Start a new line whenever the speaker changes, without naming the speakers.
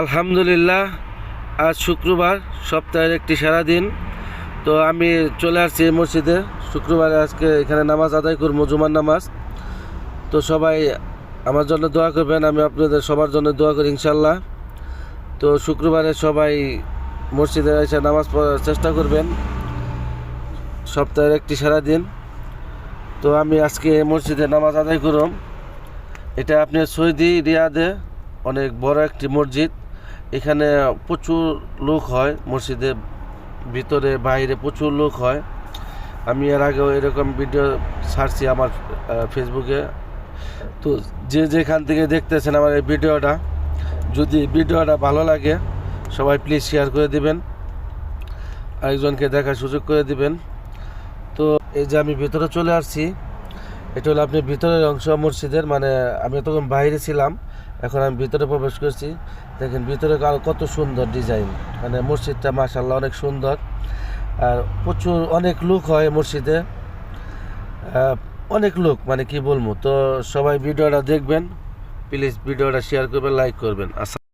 আলহামদুলিল্লাহ, আজ শুক্রবার, সপ্তাহের একটি সারা দিন। তো আমি চলে আসছি এই মসজিদে। শুক্রবারে আজকে এখানে নামাজ আদায় করব, জুমার নামাজ। তো সবাই আমার জন্য দোয়া করবেন, আমি আপনাদের সবার জন্য দোয়া করি ইনশাল্লাহ তো শুক্রবারে সবাই মসজিদে এসে নামাজ পড়ার চেষ্টা করবেন। সপ্তাহের একটি সারা দিন। তো আমি আজকে মসজিদে নামাজ আদায় করব এটা আপনি সৌদি রিয়াদে অনেক বড় একটি মসজিদ। এখানে প্রচুর লোক হয় মসজিদে ভিতরে, বাইরে প্রচুর লোক হয়। আমি এর আগেও এরকম ভিডিও ছাড়ছি আমার ফেসবুকে তো যে যেখান থেকে দেখতেছেন আমার এই ভিডিওটা যদি ভিডিওটা ভালো লাগে, সবাই প্লিজ শেয়ার করে দিবেন। আরেকজনকে দেখার সুযোগ করে দিবেন। তো এই যে আমি ভিতরে চলে আসছি। এটা হলো আপনি ভিতরের অংশ মসজিদের মানে আমি তখন বাইরে ছিলাম, এখন আমি ভিতরে প্রবেশ করছি। দেখেন ভিতরে আরও কত সুন্দর ডিজাইন মানে মসজিদটা মাসাল্লাহ অনেক সুন্দর। আর প্রচুর অনেক লোক হয় মসজিদে। অনেক লোক মানে কি বলব, তো সবাই ভিডিওটা দেখবেন, প্লিজ ভিডিওটা শেয়ার করবেন, লাইক করবেন। আচ্ছা